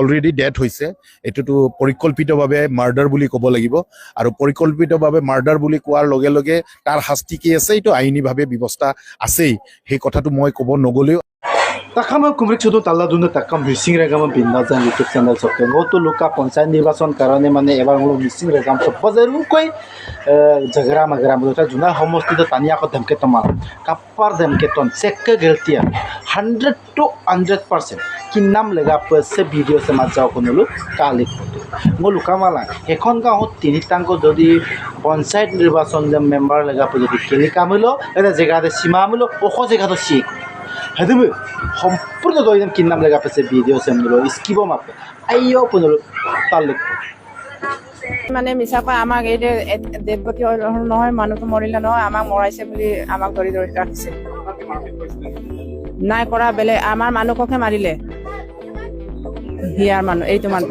Already death হৈছে। এইটোতো পৰিকল্পিতভাৱে মাৰ্ডাৰ বুলি ক'ব লাগিব। আৰু পৰিকল্পিতভাৱে মাৰ্ডাৰ বুলি কোৱাৰ লগে লগে তাৰ শাস্তি কি আছে, এইটো আইনীভাৱে ব্যৱস্থা আছেই। সেই কথাটো মই ক'ব নগ'লেও তাকামা কুমৰিক চুদু তাল্লা দুনো তাকাম মিচিং ৰেগামা বিন্না যান ইউটিউব চেনেল চকে গতো লোকা পঞ্চায়ত নিৰ্বাচন কাৰণে মানে এবাৰ মোক মিচিং ৰেগাম চব বজাৰুকৈ জাগৰা মাগৰা মুদা জুনা সমষ্টিত টানি আকৌ ধমকে তোমাল কাপাৰ ধমকে চেক্কে গেলতিয়া হাণ্ড্ৰেড টু হাণ্ড্ৰেড পাৰ্চেণ্ট কিনাম লেগা পইছে ভিডিঅ' চে মাজা কোনোলো কালি ফটো। মই লুকামালা এখন গাঁৱত তিনিটাংক যদি পঞ্চায়ত নিৰ্বাচন যে মেম্বাৰ লেগা যদি কেলি কামিলো, এটা জেগাতে সীমা আমিলো, ওখ জেগাটো চিক হেদুবু সম্পূৰ্ণ দৈনম কিনাম লেগা পাইছে ভিডিঅ' চেম নিলো স্কিব মাপে আইও পুনলো তাল্লিক মানে মিছা কয়, আমাক এই বটি নহয়, মানুহটো মৰিলে নহয়, আমাক মৰাইছে বুলি আমাক ধৰি ধৰি ৰাখিছে। নাই কৰা, বেলেগ, আমাৰ মানুহকহে মাৰিলে। হিয়াৰ মানুহ এইটো মানুহ।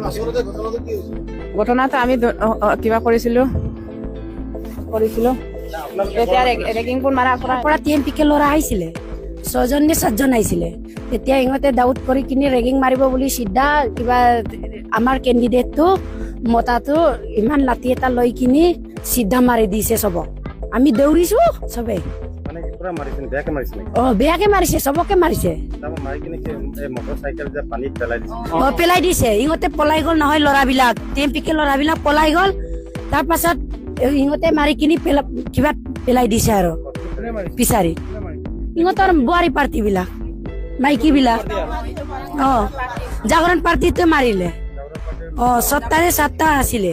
ঘটনাটো আমি দ- অ- অ, কিবা কৰিছিলো। কৰিছিলো। তেতিয়া ৰে- ৰেগিংবোৰ মাৰা কৰা পৰা টি এম পি কে ল'ৰা আহিছিলে। ছয়জন নে সাতজন আহিছিলে। তেতিয়া ইহঁতে ডাউট কৰি কিনি ৰেগিং মাৰিব বুলি চিধা কিবা আমাৰ কেণ্ডিডেটটো মতাটো ইমান লাঠি এটা লৈ কিনি চিধা মাৰি দিছে চবক। আমি দৌৰিছো চবে। মানে পুৰা মাৰিছে নে? বেয়াকে মাৰিছে নেকি? অ বেয়াকে মাৰিছে চবকে মাৰিছে। তাৰপৰা মাৰি কিনে কি এই মটৰ চাইকেল যে পানীত পেলাই দিছে। অ পেলাই দিছে। ইহঁতে পলাই গ'ল নহয় ল'ৰাবিলাক। টি এম পি কে ল'ৰাবিলাক পলাই গ'ল। তাৰ পাছত ইহঁতে মাৰি কিনি কিবা পেলাই দিছে আৰু। পিছাৰি ইহঁতৰ বোৱাৰী পাৰ্টি বিলাক মাইকী বিলাক অ জাগৰণ পাৰ্টিটো মাৰিলে। অ ছটাৰে সাতটা আছিলে।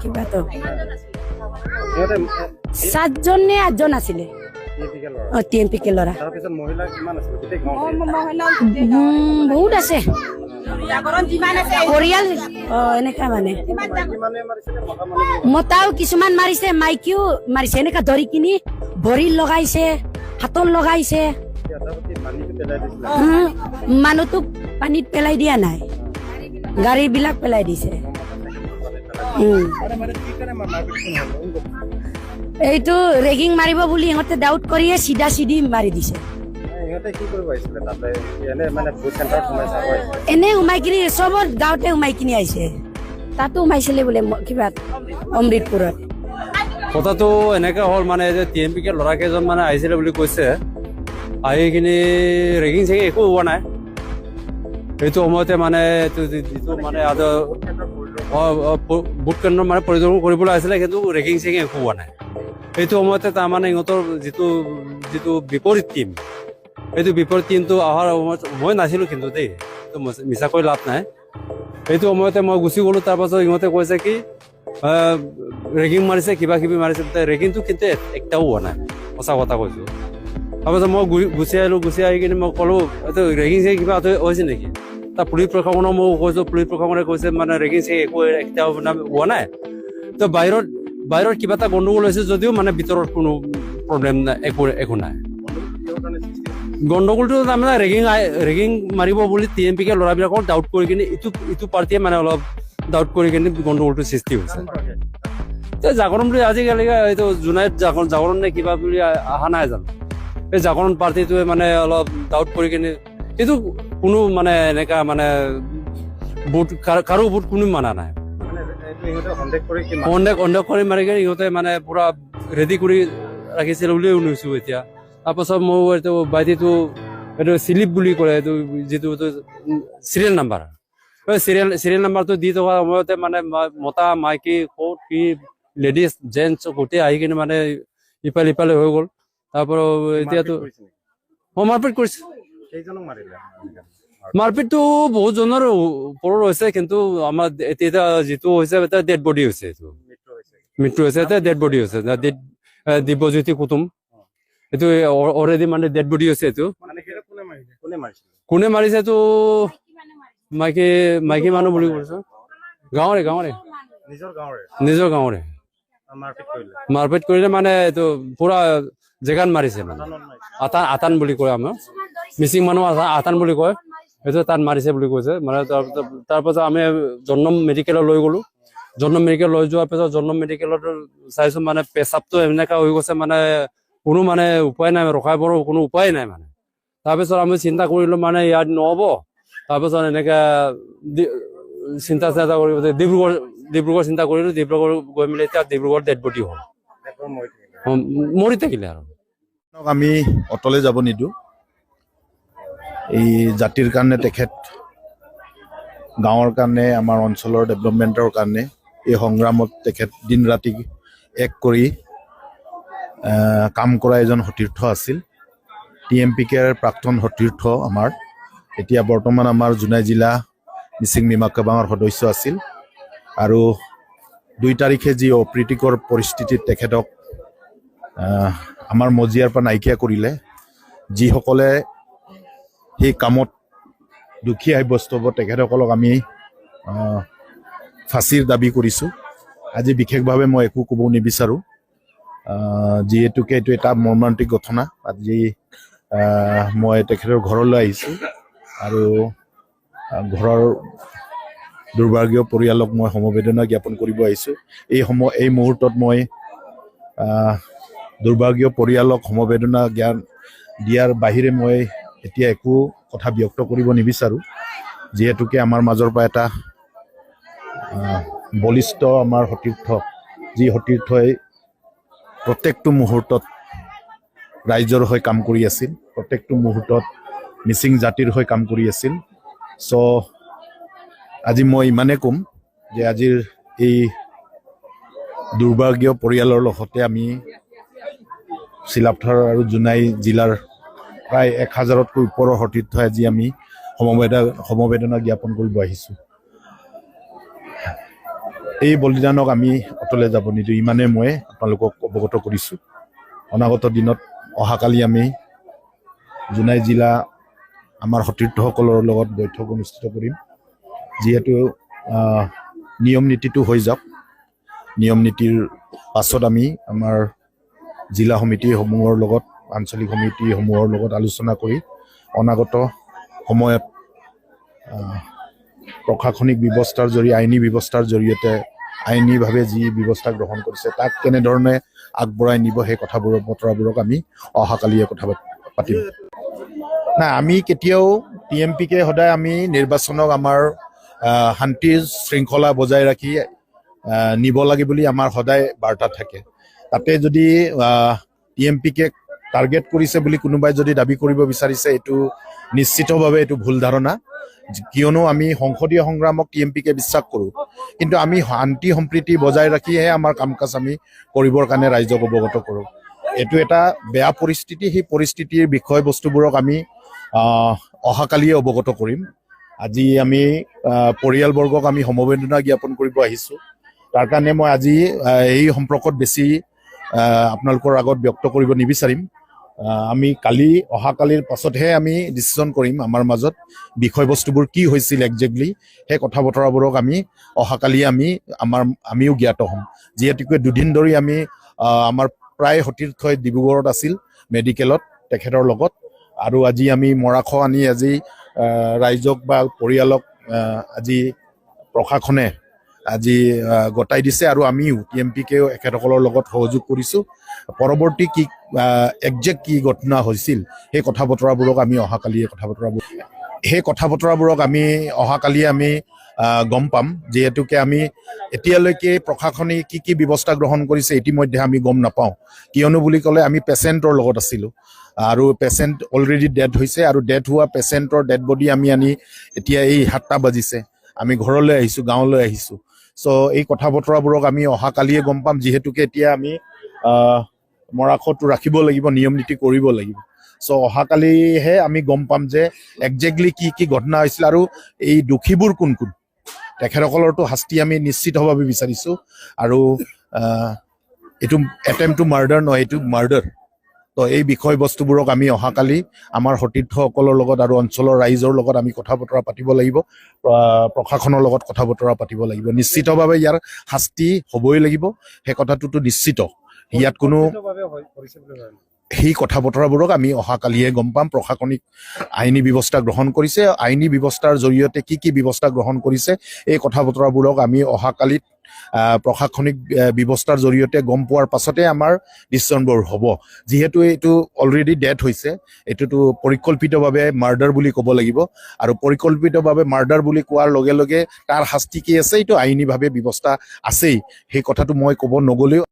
কিবাটো। সাতজন নে আঠজন আছিলে। টিপিকেল ল'ৰা অ টি এম পি কে ল'ৰা বহুত আছে পৰিয়াল অ এনেকা মানে মতাও কিছুমান মাৰিছে মাইকীও মাৰিছে এনেকা ধৰি কিনি ভৰিত লগাইছে হাতত লগাইছে মানুহটোক পানীত পেলাই দিয়া নাই গাড়ী বিলাক পেলাই দিছে। এইটো ৰেগিং মাৰিব বুলি ইহঁতে ডাউট কৰিয়ে চিধা চিধি মাৰি দিছে। এনে মানে সোমাই এনে সোমাই কিনি চবৰ গাঁৱতে সোমাই কিনি আহিছে। তাতো সোমাইছিলে বোলে কিবা অমৃতপুৰত। কথাটো এনেকে হ'ল মানে যে টি এম পি কে ল'ৰাকেইজন মানে আহিছিলে বুলি কৈছে। আহি কিনি ৰেগিং চেগিং একো হোৱা নাই। সেইটো সময়তে মানে এইটো যিটো মানে ভোট কেন্দ্ৰ মানে পৰিদৰ্শন কৰিবলৈ আহিছিলে কিন্তু ৰেগিং চেগিং একো হোৱা নাই। সেইটো সময়তে তাৰমানে ইহঁতৰ যিটো যিটো বিপৰীত টীম সেইটো বিপৰীত টীমটো অহাৰ সময়ত মই নাছিলোঁ কিন্তু দেই মিছাকৈ লাভ নাই। সেইটো সময়তে মই গুচি গ'লোঁ তাৰপাছত ইহঁতে কৈছে কি ৰেগিং মাৰিছে, কিবা কিবি মাৰিছে ৰেগিংটো কিন্তু একটাও হোৱা নাই, সঁচা কথা কৈছোঁ। তাৰপাছত মই গুচি আহিলোঁ, গুচি আহি কিনে মই ক'লোঁ, এইটো ৰেগিং চেগিং কিবা হৈছে নেকি? তাৰ পুলিচ প্ৰশাসনক মই কৈছোঁ, পুলিচ প্ৰশাসনে কৈছে মানে ৰেগিং চেগিং একো একটাও হোৱা নাই। তো বাহিৰত বাহিৰত কিবা এটা গণ্ডগোল হৈছে যদিও মানে ভিতৰত কোনো প্ৰব্লেম নাই, একো একো নাই। গণ্ডগোলটো তাৰমানে ৰেগিং ৰেগিং মাৰিব বুলি টি এম পি কে ল'ৰাবিলাকক ডাউট কৰি কিনে ইটো ইটো পাৰ্টীয়ে মানে অলপ ডাউট কৰি কিনে গণ্ডগোলটো সৃষ্টি হৈছে। জাগৰণ বুলি আজিকালি এইটো জোনাইত জাগৰণ নে কিবা বুলি অহা নাই জানো। এই জাগৰণ পাৰ্টিটোৱে মানে অলপ ডাউট কৰি কিনে এইটো কোনো মানে এনেকা মানে ভোট কাৰ- ভোট কোনো মানা নাই। মানে সিহঁতে কৰি মাৰি কিনে মানে পুৰা ৰেডি কৰি ৰাখিছিল বুলিয়ে শুনিছো এতিয়া। তাৰপাছত মই এইটো বাইদেউটো এইটো শ্লিপ বুলি কয় এইটো যিটো চিৰিয়েল নাম্বাৰ চিৰিয়েল চিৰিয়েল নাম্বাৰটো দি থকা সময়তে মানে মতা মাইকী ক'ত কি লেডিজ জেণ্টছ গোটেই আহি কিনে মানে ইফালে ইফালে হৈ গ'ল। তাৰপৰা এতিয়াতো মাৰপিট কৰিছে নেকি? মাৰপিট কৰিছে। কেইজনক মাৰিলে? মাৰপিটটো বহুতজনৰ ওপৰত হৈছে কিন্তু আমাৰ এতিয়া যিটো হৈছে এটা ডেড বডি হৈছে এইটো। মৃত্যু হৈছে। এটা ডেড বডি হৈছে দিব্যজ্যোতি কুটুম। এইটো অলৰেডি মানে ডেড বডি হৈছে এইটো। মানে কোনে মাৰিছে? এইটো? মাইকী মাইকী মানুহ বুলি কৈছো। গাঁৱৰে গাঁৱৰে। নিজৰ গাঁৱৰে? মাৰপিট কৰিলে? মানে এইটো পুৰা জেগাত মাৰিছে মানে। আটান আটান বুলি কয় আমাৰ। মিচিং মানুহ আটান বুলি কয়। সেইটো তাত মাৰিছে বুলি কৈছে। মানে তাৰপিছত আমি জন্ম মেডিকেলত লৈ গ'লো। জন্ম মেডিকেল লৈ যোৱাৰ পিছত জন্ম মেডিকেলত চাইছো মানে পেচাবটো এনেকা হৈ গৈছে মানে কোনো মানে উপায় নাই ৰখাবৰ কোনো উপায় নাই মানে। তাৰপিছত আমি চিন্তা কৰিলো মানে ইয়াত নহ'ব। তাৰপাছত এনেকে চিন্তা চিন্তা কৰি ডিব্ৰুগড় ডিব্ৰুগড় চিন্তা কৰিলোঁ ডিব্ৰুগড় গৈ মেলি এতিয়া ডিব্ৰুগড় ডেড বডি হ'ল। মৰি থাকিলে আৰু। আমি অটলে যাব নিদিওঁ। এই জাতিৰ কাৰণে তেখেত গাঁৱৰ কাৰণে, আমাৰ অঞ্চলৰ ডেভেলপমেণ্টৰ কাৰণে এই সংগ্ৰামত তেখেত দিন ৰাতি এক কৰি কাম কৰা এজন সতীৰ্থ আছিল। টি এম পি কেৰ প্ৰাক্তন সতীৰ্থ আমাৰ। এতিয়া বৰ্তমান আমাৰ জোনাই জিলা মিচিং মিমাকাবাঙৰ সদস্য আছিল। আৰু দুই তাৰিখে যি অপ্ৰীতিকৰ পৰিস্থিতিত তেখেতক আমাৰ মজিয়াৰ পৰা নাইকিয়া কৰিলে, যিসকলে সেই কামত দুখী সাব্যস্ত তেখেতসকলক আমি ফাঁচীৰ দাবি কৰিছোঁ। আজি বিশেষভাৱে মই একো ক'ব নিবিচাৰোঁ। যিহেতুকে এইটো এটা মৰ্মান্তিক ঘটনা। আজি মই তেখেতৰ ঘৰলৈ আহিছোঁ আৰু ঘৰৰ দুৰ্ভাগ্য পৰিয়ালক মই সমবেদনা জ্ঞাপন কৰিব আহিছোঁ। এই সময় এই মুহূৰ্তত মই দুৰ্ভাগ্য পৰিয়ালক সমবেদনা জ্ঞান দিয়াৰ বাহিৰে মই এতিয়া একো কথা ব্যক্ত কৰিব নিবিচাৰোঁ। যিহেতুকে আমাৰ মাজৰ পৰা এটা বলিষ্ঠ আমাৰ সতীৰ্থ, যি সতীৰ্থই প্ৰত্যেকটো মুহূৰ্তত ৰাইজৰ হৈ কাম কৰি আছিল, প্ৰত্যেকটো মুহূৰ্তত মিচিং জাতিৰ হৈ কাম কৰি আছিল। চ' আজি মই ইমানেই ক'ম যে আজিৰ এই দুৰ্ভাগ্য পৰিয়ালৰ লগতে আমি চিলাপথাৰ আৰু জোনাই জিলাৰ প্ৰায় এক হাজাৰতকৈ ওপৰৰ সতীৰ্থই আজি আমি সমবেদনা সমবেদনা জ্ঞাপন কৰিব আহিছোঁ। এই বলিদানক আমি অতলে যাব নিদিওঁ ইমানে মই আপোনালোকক অৱগত কৰিছোঁ। অনাগত দিনত অহাকালি আমি জোনাই জিলা আমাৰ সতীৰ্থসকলৰ লগত বৈঠক অনুষ্ঠিত কৰিম। যিহেতু নিয়ম নীতিটো হৈ যাওক নিয়ম নীতিৰ পাছত আমি আমাৰ জিলা সমিতিসমূহৰ লগত আঞ্চলিক সমিতিসমূহৰ লগত আলোচনা কৰি অনাগত সময়ত প্ৰশাসনিক ব্যৱস্থাৰ জৰিয়তে, আইনী ব্যৱস্থাৰ জৰিয়তে, আইনীভাৱে যি ব্যৱস্থা গ্ৰহণ কৰিছে, তাক কেনেধৰণে আগবঢ়াই নিব সেই কথাবোৰৰ বতৰাবোৰক আমি অহাকালিয়ে কথা পাত- পাতিম। নাই আমি কেতিয়াও টি এম পিকে সদায় আমি নিৰ্বাচনক আমাৰ শান্তি শৃংখলা বজাই ৰাখি নিব লাগে বুলি আমাৰ সদায় বাৰ্তা থাকে। তাতে যদি টি এম পিকে টাৰ্গেট কৰিছে বুলি কোনোবাই যদি দাবী কৰিব বিচাৰিছে এইটো নিশ্চিতভাৱে এইটো ভুল ধাৰণা। কিয়নো আমি সংসদীয় সংগ্ৰামক টি এম পিকে বিশ্বাস কৰোঁ। কিন্তু আমি শান্তি সম্প্ৰীতি বজাই ৰাখিহে আমাৰ কাম কাজ আমি কৰিবৰ কাৰণে ৰাইজক অৱগত কৰোঁ। এইটো এটা বেয়া পৰিস্থিতি সেই পৰিস্থিতিৰ বিষয়বস্তুবোৰক আমি অহাকালিয়ে অৱগত কৰিম। আজি আমি পৰিয়ালবৰ্গক আমি সমবেদনা জ্ঞাপন কৰিব আহিছোঁ। তাৰ কাৰণে মই আজি এই সম্পৰ্কত বেছি আপোনালোকৰ আগত ব্যক্ত কৰিব নিবিচাৰিম। আমি কালি অহাকালিৰ পাছতহে আমি ডিচিশ্যন কৰিম আমাৰ মাজত বিষয়বস্তুবোৰ কি হৈছিল একজেক্টলি সেই কথা বতৰাবোৰক আমি অহাকালি আমি আমাৰ আমিও জ্ঞাত হ'ম। যিহেতুকে দুদিন ধৰি আমি আমাৰ প্ৰায় সতীৰ্থই ডিব্ৰুগড়ত আছিল মেডিকেলত তেখেতৰ লগত। আৰু আজি আমি মৰাশ আনি আজি ৰাইজক বা পৰিয়ালক আজি প্ৰশাসনে আজি গতাই দিছে আৰু আমিও টি এম পিকেও এখেতসকলৰ লগত সহযোগ কৰিছোঁ। পৰৱৰ্তী কি একজেক্ট কি ঘটনা হৈছিল সেই কথা বতৰাবোৰক আমি অহাকালিয়ে কথা বতৰাবোৰ সেই কথা বতৰাবোৰক আমি অহাকালিয়ে আমি গম পাম। যিহেতুকে আমি এতিয়ালৈকে প্ৰশাসনে কি কি ব্যৱস্থা গ্ৰহণ কৰিছে ইতিমধ্যে আমি গম নাপাওঁ। কিয়নো বুলি ক'লে আমি পেচেণ্টৰ লগত আছিলোঁ। আৰু পেচেণ্ট অলৰেডি ডেড হৈছে আৰু ডেড হোৱা পেচেণ্টৰ ডেড বডি আমি আনি এতিয়া এই সাতটা বাজিছে। আমি ঘৰলৈ আহিছোঁ গাঁৱলৈ আহিছোঁ। চ' এই কথা বতৰাবোৰক আমি অহাকালিয়ে গম পাম যিহেতুকে এতিয়া আমি আহ, মৰাশতো ৰাখিব লাগিব নিয়ম নীতি কৰিব লাগিব। চ' অহাকালিহে আমি গম পাম যে একজেক্টলি কি কি ঘটনা হৈছিল আৰু এই দোষীবোৰ কোন কোন। তেখেতসকলৰতো শাস্তি আমি নিশ্চিতভাৱে বিচাৰিছোঁ। আৰু এইটো এটেম্প টু মাৰ্ডাৰ নহয় এইটো মাৰ্ডাৰ তো এই বিষয়বস্তুবোৰক আমি অহাকালি আমাৰ সতীৰ্থসকলৰ লগত আৰু অঞ্চলৰ ৰাইজৰ লগত আমি কথা বতৰা পাতিব লাগিব প্ৰশাসনৰ লগত কথা বতৰা পাতিব লাগিব নিশ্চিতভাৱে ইয়াৰ শাস্তি হ'বই লাগিব সেই কথাটোতো নিশ্চিত ইয়াত কোনো সেই কথা বতৰাবোৰক আমি অহাকালিহে গম পাম। প্ৰশাসনিক আইনী ব্যৱস্থা গ্ৰহণ কৰিছে। আইনী ব্যৱস্থাৰ জৰিয়তে কি কি ব্যৱস্থা গ্ৰহণ কৰিছে, এই কথা বতৰাবোৰক আমি অহাকালিত প্ৰশাসনিক ব্যৱস্থাৰ জৰিয়তে গম পোৱাৰ পাছতে আমাৰ ডিচিশ্যনবোৰ হ'ব। যিহেতু এইটো অলৰেডি ডেথ হৈছে, এইটোতো পৰিকল্পিতভাৱে মাৰ্ডাৰ বুলি ক'ব লাগিব। আৰু পৰিকল্পিতভাৱে মাৰ্ডাৰ বুলি কোৱাৰ লগে লগে তাৰ শাস্তি কি আছে, এইটো আইনীভাৱে ব্যৱস্থা আছেই। সেই কথাটো মই ক'ব নগ'লেও